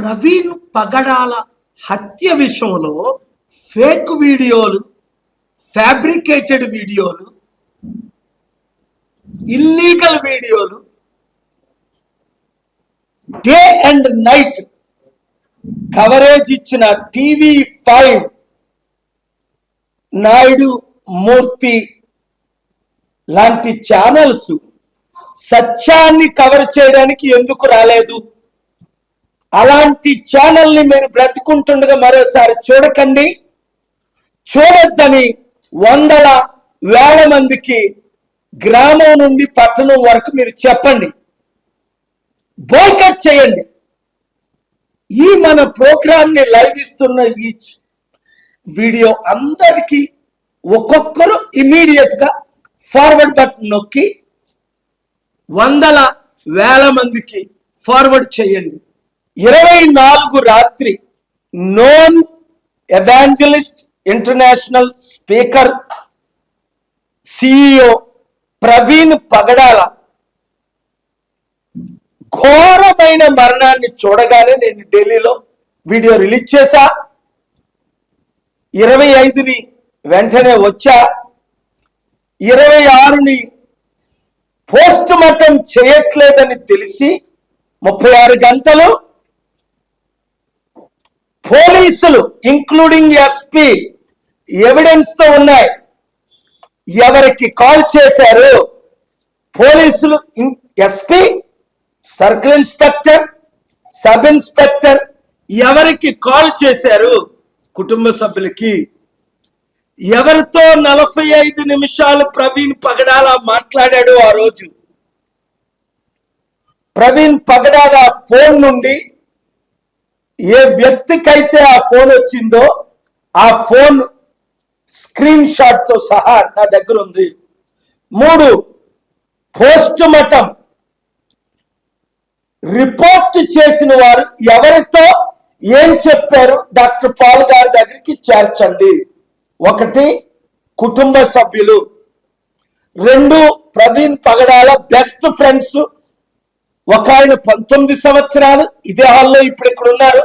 ప్రవీణ్ పగడాల హత్య విషయంలో ఫేక్ వీడియోలు ఫ్యాబ్రికేటెడ్ వీడియోలు ఇల్లీగల్ వీడియోలు డే అండ్ నైట్ కవరేజ్ ఇచ్చిన టీవీ ఫైవ్ నాయుడు మూర్తి లాంటి ఛానల్స్ సత్యాన్ని కవర్ చేయడానికి ఎందుకు రాలేదు? అలాంటి ఛానల్ని మీరు బ్రతికుంటుండగా మరోసారి చూడకండి. చూడొద్దని వందల వేల మందికి గ్రామం నుండి పట్టణం వరకు మీరు చెప్పండి. బోల్కట్ చేయండి. ఈ మన ప్రోగ్రామ్ని లైవ్ ఇస్తున్న ఈ వీడియో అందరికీ ఒక్కొక్కరు ఇమీడియట్గా ఫార్వర్డ్ బటన్ నొక్కి వందల వేల మందికి ఫార్వర్డ్ చేయండి. ఇరవై నాలుగు రాత్రి known evangelist international speaker CEO Praveen Pagadala ఘోరమైన మరణాన్ని చూడగానే నేను ఢిల్లీలో వీడియో రిలీజ్ చేశా. ఇరవై ఐదుని వెంటనే వచ్చా. ఇరవై ఆరుని పోస్ట్ మార్టం చేయట్లేదని తెలిసి ముప్పై ఆరు గంటలు పోలీసులు ఇంక్లూడింగ్ ఎస్పీ ఎవిడెన్స్తో ఉన్నాయి. ఎవరికి కాల్ చేశారు? పోలీసులు SP circle inspector sub inspector ఎవరికి కాల్ చేశారు? కుటుంబ సభ్యులకి. ఎవరితో నలభై ఐదు నిమిషాలు ప్రవీణ్ పగడాల మాట్లాడాడు ఆ రోజు? ప్రవీణ్ పగడాల ఫోన్ నుండి ఏ వ్యక్తికైతే ఆ ఫోన్ వచ్చిందో ఆ ఫోన్ స్క్రీన్ షాట్తో సహా నా దగ్గర ఉంది. మూడు పోస్ట్ మటం రిపోర్ట్ చేసిన వారు ఎవరితో ఏం చెప్పారు? డాక్టర్ పాల్ గారి దగ్గరికి చేర్చండి. ఒకటి కుటుంబ సభ్యులు. రెండు ప్రవీణ్ పగడాల బెస్ట్ ఫ్రెండ్స్ ఒక ఆయన పంతొమ్మిది సంవత్సరాలు ఇదే హాల్లో ఇప్పుడు ఇక్కడ ఉన్నారు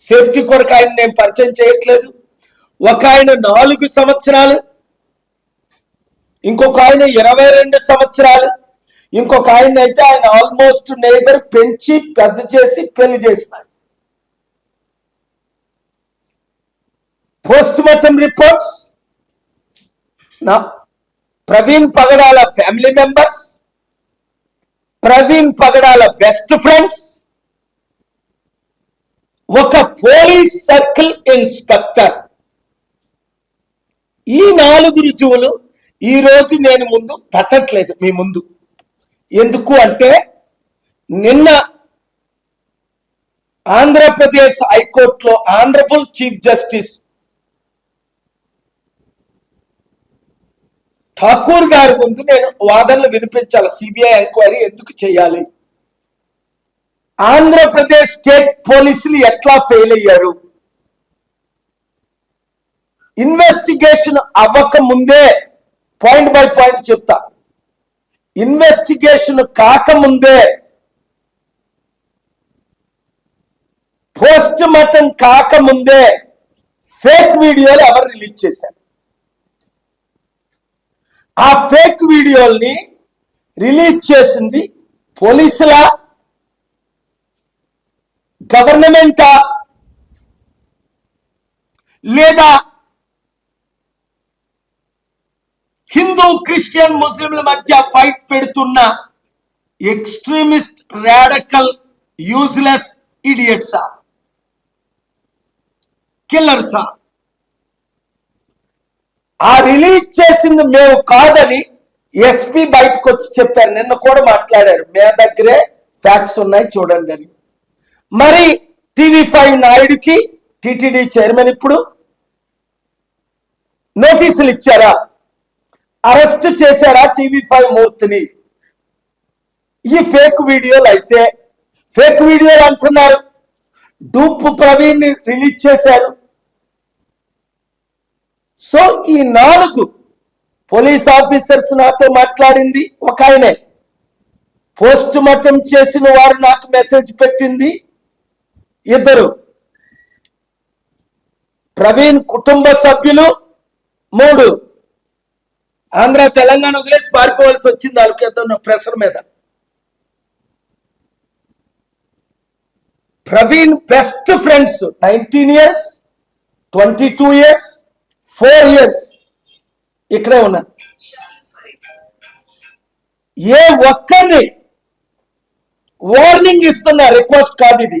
సేఫ్టీ కొరకు ఆయన నేను పరిచయం చేయట్లేదు. ఒక ఆయన నాలుగు సంవత్సరాలు ఇంకొక ఆయన ఇరవై రెండు సంవత్సరాలు ఇంకొక ఆయన అయితే ఆయన ఆల్మోస్ట్ నైబర్ పెంచి పెద్ద చేసి పెళ్ళి చేసినాడు. పోస్ట్ మార్టం రిపోర్ట్స్ నా Praveen Pagadala family members Praveen Pagadala best friends ఒక పోలీస్ సర్కిల్ ఇన్స్పెక్టర్. ఈ నాలుగు రుజువులు ఈరోజు నేను ముందు పెట్టట్లేదు మీ ముందు. ఎందుకు అంటే నిన్న ఆంధ్రప్రదేశ్ హైకోర్టులో ఆనరబుల్ చీఫ్ జస్టిస్ ఠాకూర్ గారి ముందు నేను వాదనలు వినిపించాలి. సిబిఐ ఎంక్వైరీ ఎందుకు చేయాలి? ఆంధ్రప్రదేశ్ స్టేట్ పోలీసులు ఎట్లా ఫెయిల్ అయ్యారు? ఇన్వెస్టిగేషన్ అవ్వక ముందే పాయింట్ బై పాయింట్ చెప్తా. ఇన్వెస్టిగేషన్ కాకముందే పోస్ట్ మార్టం కాకముందే ఫేక్ వీడియోలు ఎవరు రిలీజ్ చేశారు? ఆ ఫేక్ వీడియోల్ని రిలీజ్ చేసింది పోలీసుల గవర్నమెంటా? లేదా హిందూ క్రిస్టియన్ ముస్లింల మధ్య ఫైట్ పెడుతున్న ఎక్స్ట్రీమిస్ట్ రాడకల్ యూజ్లెస్ ఇడియట్సా? కిల్లర్సా? ఆ రిలీజ్ చేసింది మేము కాదని ఎస్పీ బయటకు వచ్చి చెప్పారు. నిన్న కూడా మాట్లాడారు. మీ దగ్గరే ఫ్యాక్ట్స్ ఉన్నాయి చూడండి అని. మరి టీవీ ఫైవ్ నాయుడికి టిటిడి చైర్మన్ ఇప్పుడు నోటీసులు ఇచ్చారా? అరెస్ట్ చేశారా టీవీ ఫైవ్ మూర్తిని? ఈ ఫేక్ వీడియోలు అయితే ఫేక్ వీడియోలు అంటున్నారు. డూప్ ప్రవీణ్ని రిలీజ్ చేశారు. సో ఈ నాలుగు పోలీస్ ఆఫీసర్స్ నాతో మాట్లాడింది ఒక ఆయనే. పోస్ట్ మార్టం చేసిన వారు నాకు మెసేజ్ పెట్టింది. ఇద్దరు ప్రవీణ్ కుటుంబ సభ్యులు మూడు ఆంధ్ర తెలంగాణ వదిలేసి పారిపోవాల్సి వచ్చింది వాళ్ళకి ప్రెషర్ మీద. Praveen best friends nineteen years twenty two years four years ఇక్కడే ఉన్నారు ఏ ఒక్కరిని వార్నింగ్ ఇస్తున్న రిక్వెస్ట్ కాదు ఇది.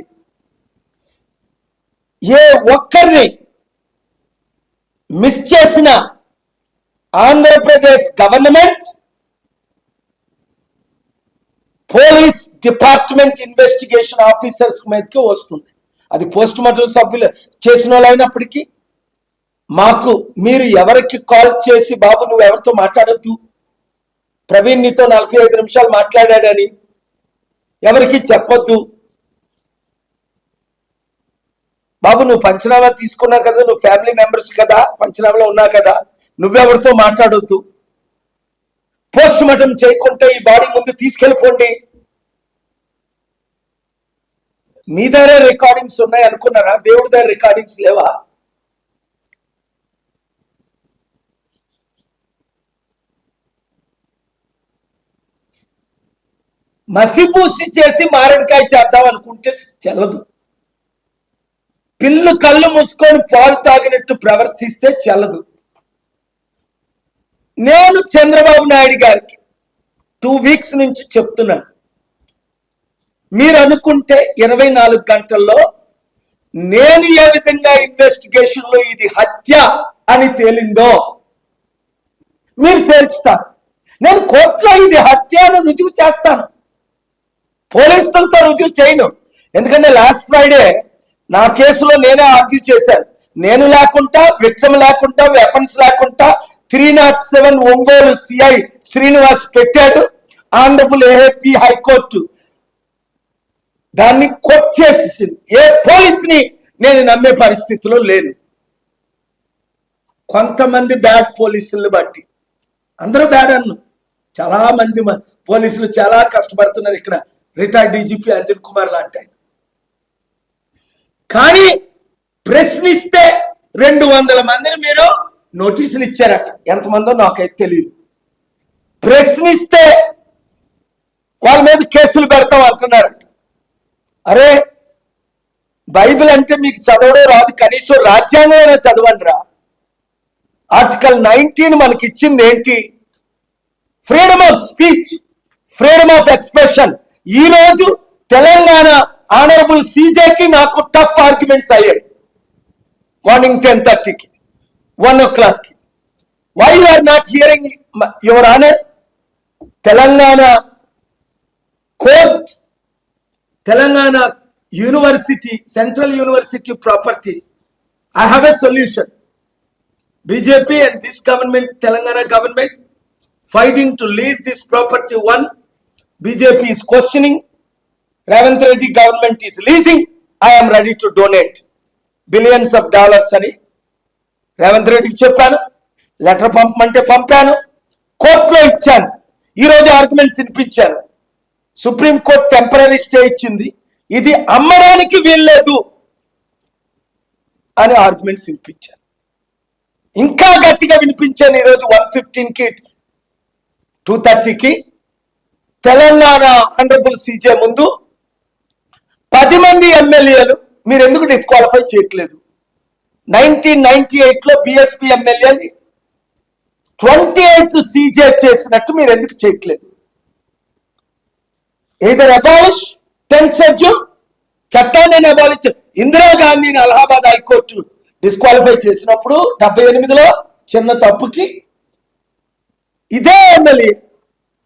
ఏ ఒక్కరిని మిస్ చేసిన Andhra Pradesh government police department investigation officers మీదకి వస్తుంది. అది పోస్ట్ మార్టం సభ్యులు చేసిన వాళ్ళు అయినప్పటికీ మాకు మీరు ఎవరికి కాల్ చేసి బాబు నువ్వు ఎవరితో మాట్లాడొద్దు? ప్రవీణ్ నీతో నలభై ఐదు నిమిషాలు మాట్లాడాడని ఎవరికి చెప్పొద్దు? బాబు నువ్వు పంచనామా తీసుకున్నావు కదా నువ్వు ఫ్యామిలీ మెంబర్స్ కదా పంచనామాలో ఉన్నావు కదా నువ్వెవరితో మాట్లాడొద్దు? పోస్ట్ మార్టం చేయకుంటే ఈ బాడీ ముందు తీసుకెళ్ళిపోండి. మీ దగ్గర రికార్డింగ్స్ ఉన్నాయి అనుకున్నారా? దేవుడి దగ్గర రికార్డింగ్స్ లేవా? మసిపూసి చేసి మారేడుకాయ చేద్దాం అనుకుంటే చెల్లదు. పిల్లు కళ్ళు మూసుకొని పాలు తాగినట్టు ప్రవర్తిస్తే చెల్లదు. నేను చంద్రబాబు నాయుడు గారికి టూ వీక్స్ నుంచి చెప్తున్నాను. మీరు అనుకుంటే ఇరవై నాలుగు గంటల్లో నేను ఏ విధంగా ఇన్వెస్టిగేషన్లో ఇది హత్య అని తేలిందో మీరు తేల్చుతారు. నేను కోర్టులో ఇది హత్య అని రుజువు చేస్తాను. పోలీసులతో రుజువు చేయను. ఎందుకంటే లాస్ట్ ఫ్రైడే నా కేసులో నేనే ఆర్గ్యూ చేశాను. నేను లేకుండా విక్రమ్ లేకుండా వెపన్స్ లేకుండా three not seven Ongole CI Srinivas పెట్టాడు. ఆనరబుల్ ఏపీ హైకోర్టు దాన్ని కోట్ చేసేసింది. ఏ పోలీస్ని నేను నమ్మే పరిస్థితిలో లేదు. కొంతమంది బ్యాడ్ పోలీసులను బట్టి. అందరూ బ్యాడ్ అన్ను. చాలా మంది పోలీసులు చాలా కష్టపడుతున్నారు ఇక్కడ. రిటైర్డ్ డీజీపీ అంజన్ కుమార్ లాంటి ఆయన. కానీ ప్రశ్నిస్తే రెండు వందల మందిని మీరు నోటీసులు ఇచ్చారట. ఎంతమందో నాకైతే తెలియదు ప్రశ్నిస్తే వాళ్ళ మీద కేసులు పెడతాం అంటున్నారట. అరే బైబిల్ అంటే మీకు చదవడం రాదు కనీసం రాజ్యాంగమైనా చదవండి రా. ఆర్టికల్ నైన్టీన్ మనకి ఇచ్చింది ఏంటి? Freedom of speech freedom of expression ఈ రోజు తెలంగాణ ఆనరబుల్ సీజేకి నాకు టఫ్ ఆర్గ్యుమెంట్స్ అయ్యాయి. మార్నింగ్ టెన్ థర్టీకి వన్ ఓ క్లాక్కి. Why are not hearing your honour Telangana court Telangana university central university properties I have a solution BJP and this government Telangana government fighting to lease this property one BJP is questioning Revanth Reddy government is leasing I'm ready to donate billions of dollars అని రేవంత్ రెడ్డికి చెప్పాను. Letter పంపమంటే పంపాను. కోర్టులో ఇచ్చాను. ఈరోజు arguments వినిపించాను. Supreme court temporary stay ఇచ్చింది. ఇది అమ్మడానికి వీల్లేదు అని ఆర్గ్యుమెంట్స్ వినిపించాను. ఇంకా గట్టిగా వినిపించాను ఈరోజు వన్ ఫిఫ్టీన్కి టూ థర్టీకి తెలంగాణ ఆనరబుల్ సీజే ముందు పది మంది ఎమ్మెల్యేలు మీరు ఎందుకు డిస్క్వాలిఫై చేయట్లేదు నైన్టీన్ నైన్టీ ఎయిట్లో బిఎస్పీ ఎమ్మెల్యేని ట్వంటీ ఎయిత్ సీజే చేసినట్టు మీరు ఎందుకు చేయట్లేదు? ఏదర్ అబాలిష్ టెన్త్ షెడ్యూల్ చట్టాన్ని అబాలిష్ ఇందిరాగాంధీని అలహాబాద్ హైకోర్టు డిస్క్వాలిఫై చేసినప్పుడు డెబ్బై ఎనిమిదిలో చిన్న తప్పుకి ఇదే ఎమ్మెల్యే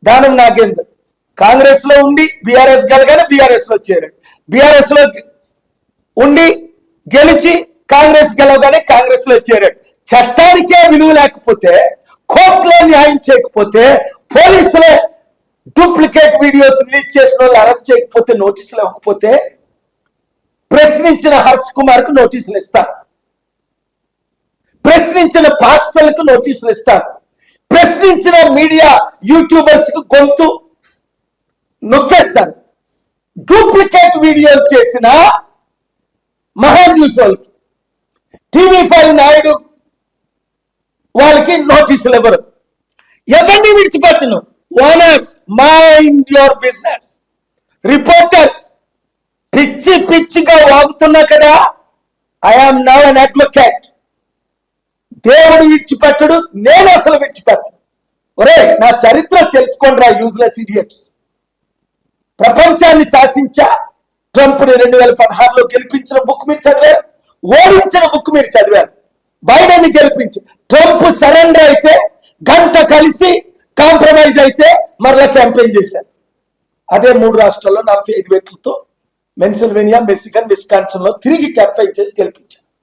దానం నాగేందర్. కాంగ్రెస్లో ఉండి బీఆర్ఎస్ గెలగానే బీఆర్ఎస్లో చేరాడు. బీఆర్ఎస్లో ఉండి గెలిచి కాంగ్రెస్ గెలవగానే కాంగ్రెస్లో చేరాడు. చట్టానికే విలువ లేకపోతే కోర్టులో న్యాయం చేయకపోతే పోలీసులే డూప్లికేట్ వీడియోస్ రిలీజ్ చేసిన వాళ్ళు అరెస్ట్ చేయకపోతే నోటీసులు ఇవ్వకపోతే ప్రశ్నించిన హర్ష్ కుమార్కు నోటీసులు ఇస్తారు. ప్రశ్నించిన పాస్టర్లకు నోటీసులు ఇస్తారు. ప్రశ్నించిన మీడియా యూట్యూబర్స్కు గొంతు నొక్కేస్తారు. డూప్లికేట్ వీడియోలు చేసిన మహా న్యూస్ వాళ్ళకి. టీవీ ఫైవ్ నాయుడు వాళ్ళకి నోటీసులు ఎవరు ఎవరిని విడిచిపెట్టను? Owners mind your business reporters పిచ్చి పిచ్చిగా వాగుతున్నా కదా ఐఆమ్ నవ్ అన్ అడ్వకేట్ దేవుడు విడిచిపెట్టడు నేను అసలు విడిచిపెట్టను. ఒరే నా చరిత్ర తెలుసుకోండిరా యూజ్లెస్ ఇడియట్స్ ప్రపంచాన్ని శాసించా ట్రంప్ని రెండు వేల పదహారులో గెలిపించిన బుక్ మీరు చదివారు? ఓడించిన బుక్ మీరు చదివారు? బైడెన్ గెలిపించి? ట్రంప్ సరెండర్ అయితే గంట కలిసి కాంప్రమైజ్ అయితే మరలా క్యాంపెయిన్ చేశారు. అదే మూడు రాష్ట్రాల్లో నలభై ఐదు వ్యక్తులతో మెన్సిల్వేనియా మెసిగన్ విస్కాన్సన్లో తిరిగి క్యాంపెయిన్ చేసి గెలిపించారు